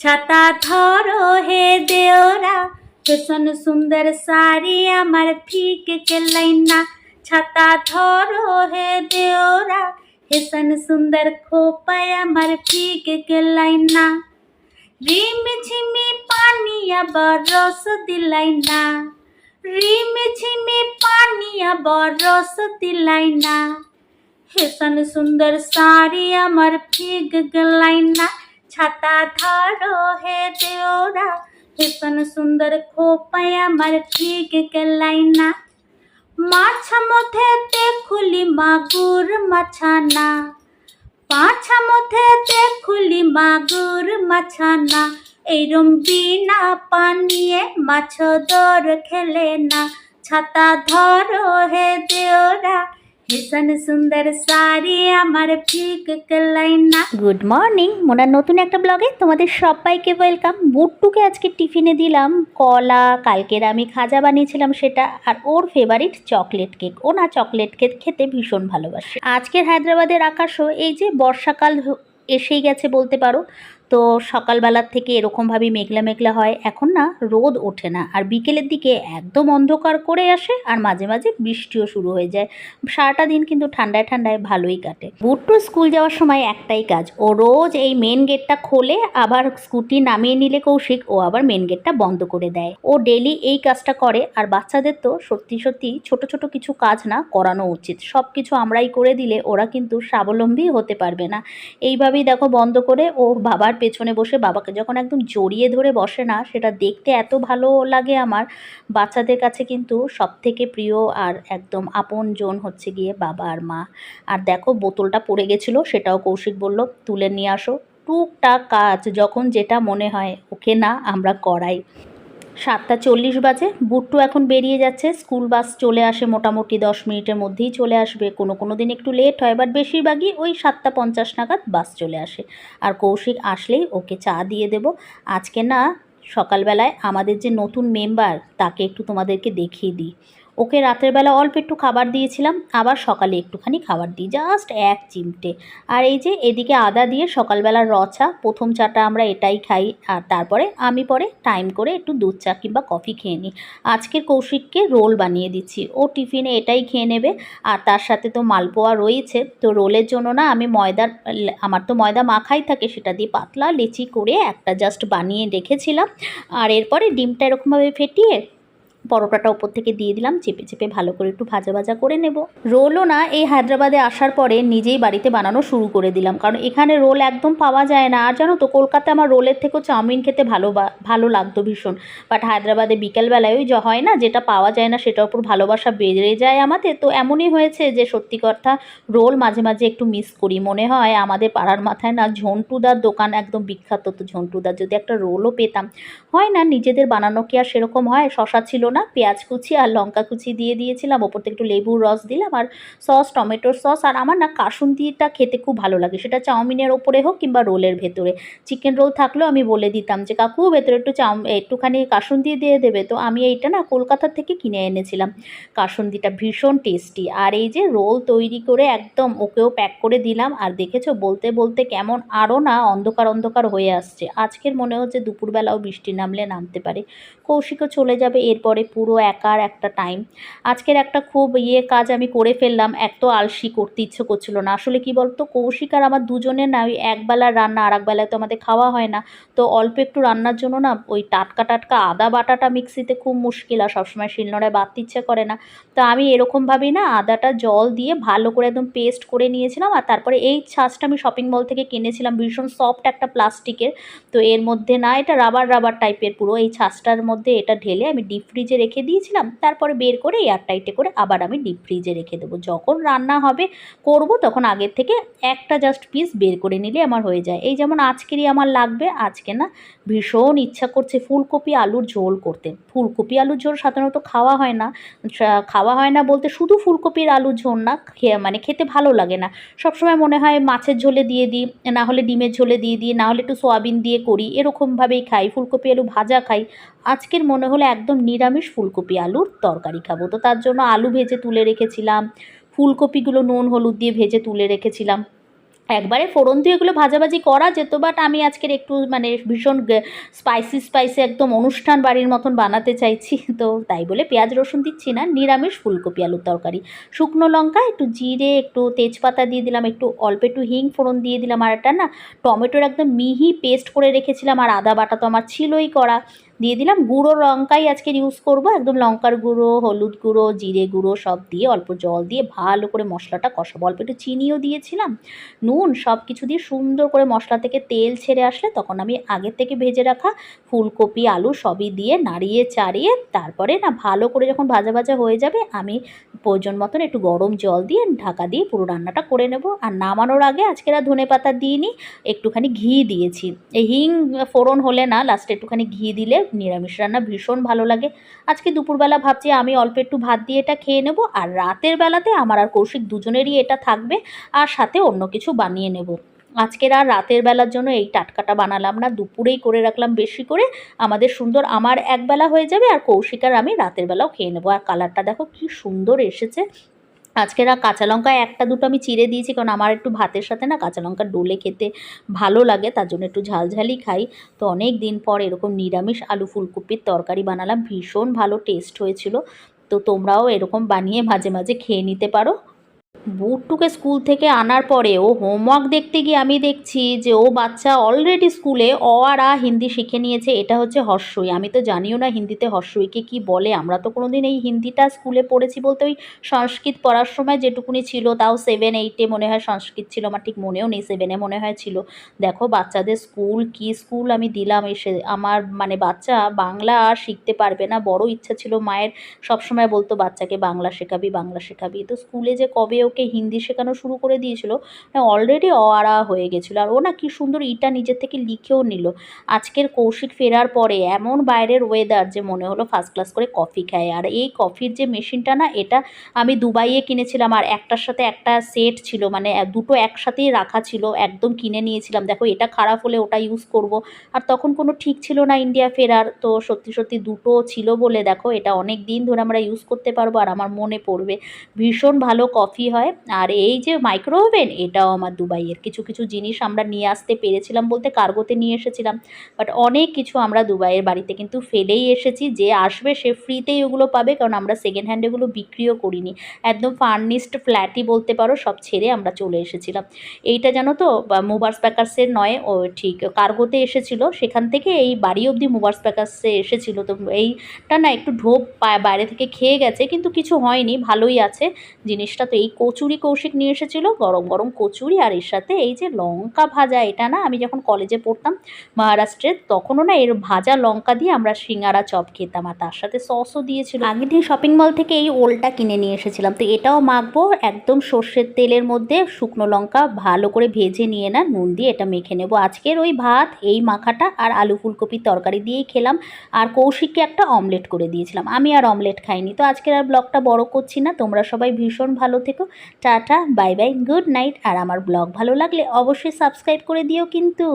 ছাতা ধরো হে দেওরা ভীষণ সুন্দর শাড়ি আমার ফিক কেলাইনা ছাতা ধরো হে দেওরা ভীষণ সুন্দর খোপায় আমার ফিক কেলাইনা রিম ঝিমি পানিয়া বরস দিলাইনা রিম ঝিমি পানিয়া বরস দিলাইনা ভীষণ সুন্দর শাড়ি আমার ফিক গলাইনা ছাতা ধরো হে দেওরা ভীষণ সুন্দর খোপায় আমার ফিক গলাইনা মাছা মধ্যে দেখুলি মাগুর মাছানা পাছা মধ্যে দেখুলি মাগুর মাছানা এইরম বিনা পানিয়ে মাছ দর খেলে না ছাতা ধরো হে দেওরা ভীষণ সুন্দর শাড়ি, আমার ফিক কলাইনা। গুড মর্নিং মোনার নতুন একটা ব্লগে তোমাদের সবাইকে ওয়েলকাম বুট্টুকে আজকে টিফিনে দিলাম, কলা, কালকের আমি খাজা বানিয়েছিলাম সেটা, আর ওর ফেভারিট চকলেট কেক ও না চকলেট কেক খেতে ভীষণ ভালোবাসে। আজকের হায়দ্রাবাদের আকাশও এই যে বর্ষাকাল এসেই গেছে বলতে পারো। তো সকালবেলার থেকে এরকমভাবেই মেঘলা মেঘলা হয়। এখন না রোদ ওঠে না। আর বিকেলের দিকে একদম অন্ধকার করে আসে আর মাঝে মাঝে বৃষ্টিও শুরু হয়ে যায়। সারাটা দিন কিন্তু ঠান্ডায় ঠান্ডায় ভালোই কাটে। বুট্টু স্কুল যাওয়ার সময় একটাই কাজ। ও রোজ এই মেন গেটটা খোলে, আবার স্কুটি নামিয়ে নিলে কৌশিক, ও আবার মেন গেটটা বন্ধ করে দেয়। ও ডেলি এই কাজটা করে, আর বাচ্চাদের তো সত্যি সত্যি ছোট ছোট কিছু কাজ না করানো উচিত। সব কিছু আমরাই করে দিলে ওরা কিন্তু স্বাবলম্বী হতে পারবে না। এইভাবেই দেখো বন্ধ করে ও বাবার পেছনে বসে বাবাকে যখন একদম জড়িয়ে ধরে বসে না, সেটা দেখতে এত ভালো লাগে আমার। বাচ্চাদের কাছে কিন্তু সব থেকে প্রিয় আর একদম আপন জন হচ্ছে গিয়ে বাবা আর মা। আর দেখো, বোতলটা পড়ে গেছিল, সেটাও কৌশিক বলল, তুলে নিয়ে আসো। টুকটাক কাজ, যখন যেটা মনে হয়, ওকে না, আমরা করাই। সাতটা চল্লিশ বাজে। বুট্টু এখন বেরিয়ে যাচ্ছে। স্কুল বাস চলে আসে মোটামুটি দশ মিনিটের মধ্যেই চলে আসবে। কোনো কোনো দিন একটু লেট হয় বাট বেশিরভাগই ওই সাতটা পঞ্চাশ নাগাদ বাস চলে আসে। আর কৌশিক আসলেই ওকে চা দিয়ে দেব। আজকে না, সকালবেলায় আমাদের যে নতুন মেম্বার তাকে একটু তোমাদেরকে দেখিয়ে দিই। ওকে রাতের বেলা অল্প একটু খাবার দিয়েছিলাম, আবার সকালে একটুখানি খাবার দিই জাস্ট এক চিমটে। আর এই যে এদিকে আদা দিয়ে সকালবেলার র চা, প্রথম চাটা আমরা এটাই খাই, আর তারপরে আমি পরে টাইম করে একটু দুধ চা কিংবা কফি খেয়ে নিই। আজকের কৌশিককে রোল বানিয়ে দিচ্ছি, ও টিফিনে এটাই খেয়ে নেবে, আর তার সাথে তো মালপোয়া রয়েছে, তো রোলের জন্য না আমি ময়দার, আমার তো ময়দা মাখাই থাকে, সেটা দিয়ে পাতলা লেচি করে একটা জাস্ট বানিয়ে রেখেছিলাম, আর এরপরে ডিমটা এরকমভাবে ফেটিয়ে পরোটাটা ওপর থেকে দিয়ে দিলাম, চেপে চেপে ভালো করে একটু ভাজা ভাজা করে নেব। রোলও না, এই হায়দ্রাবাদে আসার পরে নিজেই বাড়িতে বানানো শুরু করে দিলাম, কারণ এখানে রোল একদম পাওয়া যায় না। আর জানো তো, কলকাতায় আমার রোলের থেকেও চাউমিন খেতে ভালো ভালো লাগতো ভীষণ। বাট হায়দ্রাবাদে বিকেলবেলায় ওই হয় না, যেটা পাওয়া যায় না, সেটার উপর ভালোবাসা বেড়ে যায় আমাদের। তো এমনই হয়েছে যে, সত্যি কথা, রোল মাঝে মাঝে একটু মিস করি। মনে হয় আমাদের পাড়ার মাথায় না, ঝন্টুদার দোকান একদম বিখ্যাত। তো ঝন্টুদার যদি একটা রোলও পেতাম, হয় না, নিজেদের বানানো কি আর সেরকম হয়? শশা ছিল না, পেঁয়াজ কুচি আর লঙ্কা কুচি দিয়ে দিয়েছিলাম। ওপর থেকে একটু লেবুর রস দিলাম আর সস টমেটোর সস আর আমার না কাসুন্দিটা খেতে খুব ভালো লাগে। সেটা চাউমিনের ওপরে হোক কিংবা রোলের ভেতরে। চিকেন রোল থাকলেও আমি বলে দিতাম যে, কাকু, ভেতরে একটু চাউ, একটুখানি কাসুন্দি দিয়ে দেবে। তো আমি এইটা না কলকাতা থেকে কিনে এনেছিলাম। কাসুন্দিটা ভীষণ টেস্টি। আর এই যে রোল তৈরি করে একদম ওকেও প্যাক করে দিলাম। আর দেখেছ, বলতে বলতে কেমন আরও না অন্ধকার অন্ধকার হয়ে আসছে। আজকের মনে হচ্ছে দুপুরবেলাও বৃষ্টি নামলে নামতে পারে। কৌশিকও চলে যাবে। এরপরে পুরো একার একটা টাইম আজকের একটা খুব ইয়ে কাজ আমি করে ফেললাম, এক তো আলসি করতে ইচ্ছে করছিল না। আসলে কি বলতো, কৌশিক আর আমার দুজনের না, ওই একবেলার রান্না আর একবেলায় তো আমাদের খাওয়া হয় না। তো অল্প একটু রান্নার জন্য না, ওই টাটকা টাটকা আদা বাটাটা মিক্সিতে খুব মুশকিল আর সবসময় শিলনোড়ায় বাটতে ইচ্ছে করে না। তো আমি এরকমভাবেই না, আদাটা জল দিয়ে ভালো করে একদম পেস্ট করে নিয়েছিলাম আর তারপরে এই ছাঁচটা আমি শপিং মল থেকে কিনেছিলাম, ভীষণ সফট একটা প্লাস্টিকের তো এর মধ্যে না, এটা রাবার রাবার টাইপের পুরো এই ছাঁচটার মধ্যে এটা ঢেলে আমি ডিপ ফ্রিজে রেখে দিয়েছিলাম, তারপরে বের করে এয়ার টাইটে করে আবার আমি ডিপ ফ্রিজে রেখে দেবো। যখন রান্না হবে, করব, তখন আগের থেকে একটা জাস্ট পিস বের করে নিলে আমার হয়ে যায়। এই যেমন আজকেরই আমার লাগবে, আজকে না ভীষণ ইচ্ছা করছে ফুলকপি আলুর ঝোল করতে। ফুলকপি আলুর ঝোল সাধারণত খাওয়া হয় না খাওয়া হয় না বলতে শুধু ফুলকপির আলুর ঝোল না মানে খেতে ভালো লাগে না। সবসময় মনে হয় মাছের ঝোলে দিয়ে দিই, না হলে ডিমের ঝোলে দিয়ে দিই, না হলে একটু সোয়াবিন দিয়ে করি, এরকমভাবেই খাই। ফুলকপি আলু ভাজা খাই। আজকের মনে হলো একদম নিরামিষ ফুলকপি, আলুর তরকারি খাব। তো তার জন্য আলু ভেজে তুলে রেখেছিলাম, ফুলকপিগুলো নুন, হলুদ দিয়ে ভেজে তুলে রেখেছিলাম। একবারে ফোড়ন দিয়ে এগুলো ভাজাভাজি করা যেত বাট আমি আজকের একটু মানে ভীষণ স্পাইসি স্পাইসি একদম অনুষ্ঠান বাড়ির মতন বানাতে চাইছি। তো তাই বলে পেঁয়াজ রসুন দিচ্ছি না, নিরামিষ ফুলকপি, আলুর তরকারি। শুকনো লঙ্কা, একটু জিরে, একটু তেজপাতা দিয়ে দিলাম, একটু অল্প একটু হিং ফোড়ন দিয়ে দিলাম, আর একটা না টমেটোর একদম মিহি পেস্ট করে রেখেছিলাম, আর আদা বাটা তো আমার ছিলই করা। দিয়ে দিলাম। গুঁড়ো লঙ্কাই আজকে ইউজ করব। একদম লঙ্কার গুঁড়ো, হলুদ গুঁড়ো, জিরে গুঁড়ো সব দিয়ে অল্প জল দিয়ে ভালো করে মশলাটা কষাবো। অল্প একটু চিনিও দিয়েছিলাম। নুন সব কিছু দিয়ে সুন্দর করে মশলা থেকে তেল ছেড়ে আসলে তখন আমি আগের থেকে ভেজে রাখা ফুলকপি, আলু সবই দিয়ে নাড়িয়ে চাড়িয়ে তারপরে না ভালো করে যখন ভাজা ভাজা হয়ে যাবে আমি প্রয়োজন মতন একটু গরম জল দিয়ে ঢাকা দিয়ে পুরো রান্নাটা করে নেব। আর নামানোর আগে আজকের আর ধনে পাতা দিইনি, একটুখানি ঘি দিয়েছি। এই হিং ফোড়ন হলে না লাস্টে একটুখানি ঘি দিলে নিরামিষ রান্না ভীষণ ভালো লাগে। আজকে দুপুরবেলা ভাবছি আমি অল্প একটু ভাত দিয়ে এটা খেয়ে নেব, আর রাতের বেলাতে আমার আর কৌশিক দুজনেরই এটা থাকবে, আর সাথে অন্য কিছু বানিয়ে নেব। আজকের আর রাতের বেলার জন্য এই টাটকাটা বানালাম না, দুপুরেই করে রাখলাম বেশি করে। আমাদের সুন্দর আমার একবেলা হয়ে যাবে, আর কৌশিক আর আমি রাতের বেলাও খেয়ে নেব। আর কালারটা দেখো কি সুন্দর এসেছে। আজকের আর কাঁচা লঙ্কা একটা দুটো আমি চিড়ে দিয়েছি, কারণ আমার একটু ভাতের সাথে না কাঁচা লঙ্কা ডোলে খেতে ভালো লাগে, তার জন্য একটু ঝালঝালি খাই। তো অনেক দিন পর এরকম নিরামিষ আলু ফুলকপির তরকারি বানালাম, ভীষণ ভালো টেস্ট হয়েছিল। তো তোমরাও এরকম বানিয়ে মাঝে মাঝে খেয়ে নিতে পারো। বুটটুকে স্কুল থেকে আনার পরে ও হোমওয়ার্ক দেখতে গিয়ে আমি দেখছি যে ও বাচ্চা অলরেডি স্কুলে অ আর আ হিন্দি শিখে নিয়েছে, এটা হচ্ছে হর্ষই। আমি তো জানিও না হিন্দিতে হর্ষইকে কি বলে। আমরা তো কোনোদিন এই হিন্দিটা স্কুলে পড়েছি বলতে ওই সংস্কৃত পড়ার সময় যেটুকুনি ছিল, তাও সেভেন এইটে মনে হয় সংস্কৃত ছিল, আমার ঠিক মনেও নেই সেভেনে মনে হয় ছিল। দেখো, বাচ্চাদের স্কুল, কি স্কুল আমি দিলাম এসে। আমার মানে বাচ্চা বাংলা আর শিখতে পারবে না, বড় ইচ্ছা ছিল মায়ের। সবসময় বলতো, বাচ্চাকে বাংলা শেখাবি বাংলা শেখাবি। তো স্কুলে যে কবে ওকে হিন্দি শেখানো শুরু করে দিয়েছিল। অলরেডি অ আর হয়ে গেছিল। আর ও না কি সুন্দর ইটা নিজের থেকে লিখেও নিল। আজকের কৌশিক ফেরার পরে এমন বাইরের ওয়েদার যে মনে হলো ফার্স্ট ক্লাস করে কফি খায়। আর এই কফির যে মেশিনটা না, এটা আমি দুবাইয়ে কিনেছিলাম আর একটার সাথে একটা সেট ছিল। মানে দুটো একসাথেই রাখা ছিল। একদম কিনে নিয়েছিলাম। দেখো, এটা খারাপ হলে ওটা ইউজ করব। আর তখন কোনো ঠিক ছিল না ইন্ডিয়া ফেরার। তো সত্যি সত্যি দুটো ছিল বলে দেখো, এটা অনেক দিন ধরে আমরা ইউজ করতে পারব আর আমার মনে পড়বে। ভীষণ ভালো কফি হয়। আর এই যে মাইক্রো ওভেন এটাও আমার দুবাইয়ের। কিছু কিছু জিনিস আমরা নিয়ে আসতে পেরেছিলাম বলতে কার্গোতে নিয়ে এসেছিলাম। বাট অনেক কিছু আমরা দুবাইয়ের বাড়িতে কিন্তু ফেলেই এসেছি। যে আসবে সে ফ্রিতেই ওগুলো পাবে। কারণ আমরা সেকেন্ড হ্যান্ড এগুলো বিক্রিও করিনি। একদম ফার্নিশড ফ্ল্যাটই বলতে পারো, সব ছেড়ে আমরা চলে এসেছিলাম। এইটা জানো তো মুভার্স প্যাকার্সের নয়, ও ঠিক কার্গোতে এসেছিল। সেখান থেকে এই বাড়ি অবধি মুভার্স প্যাকার্সে এসেছিল। তো এইটা না একটু ঢোপ বাইরে থেকে খেয়ে গেছে। কিন্তু কিছু হয়নি, ভালোই আছে। জিনিসটা তো এই কচুরি কৌশিক নিয়ে এসেছিল, গরম গরম কচুরি আর এর সাথে এই যে লঙ্কা ভাজা, এটা না আমি যখন কলেজে পড়তাম মহারাষ্ট্রের, তখনও না এর ভাজা লঙ্কা দিয়ে আমরা সিঙ্গারা চপ খেতাম আর তার সাথে সসও দিয়েছিল। আগের দিন শপিং মল থেকে এই ওলটা কিনে নিয়ে এসেছিলাম, তো এটাও মাখবো, একদম সর্ষের তেলের মধ্যে শুকনো লঙ্কা ভালো করে ভেজে নিয়ে না নুন দিয়ে এটা মেখে নেব। আজকের ওই ভাত, এই মাখাটা আর আলু ফুলকপির তরকারি দিয়েই খেলাম আর কৌশিককে একটা অমলেট করে দিয়েছিলাম। আমি আর অমলেট খাইনি, তো আজকের আর ব্লগটা বড় করছি না, তোমরা সবাই ভীষণ ভালো থেকো। Tata, bye bye, good night. আর আমার ব্লগ ভালো লাগলে অবশ্যই সাবস্ক্রাইব করে দিও কিন্তু।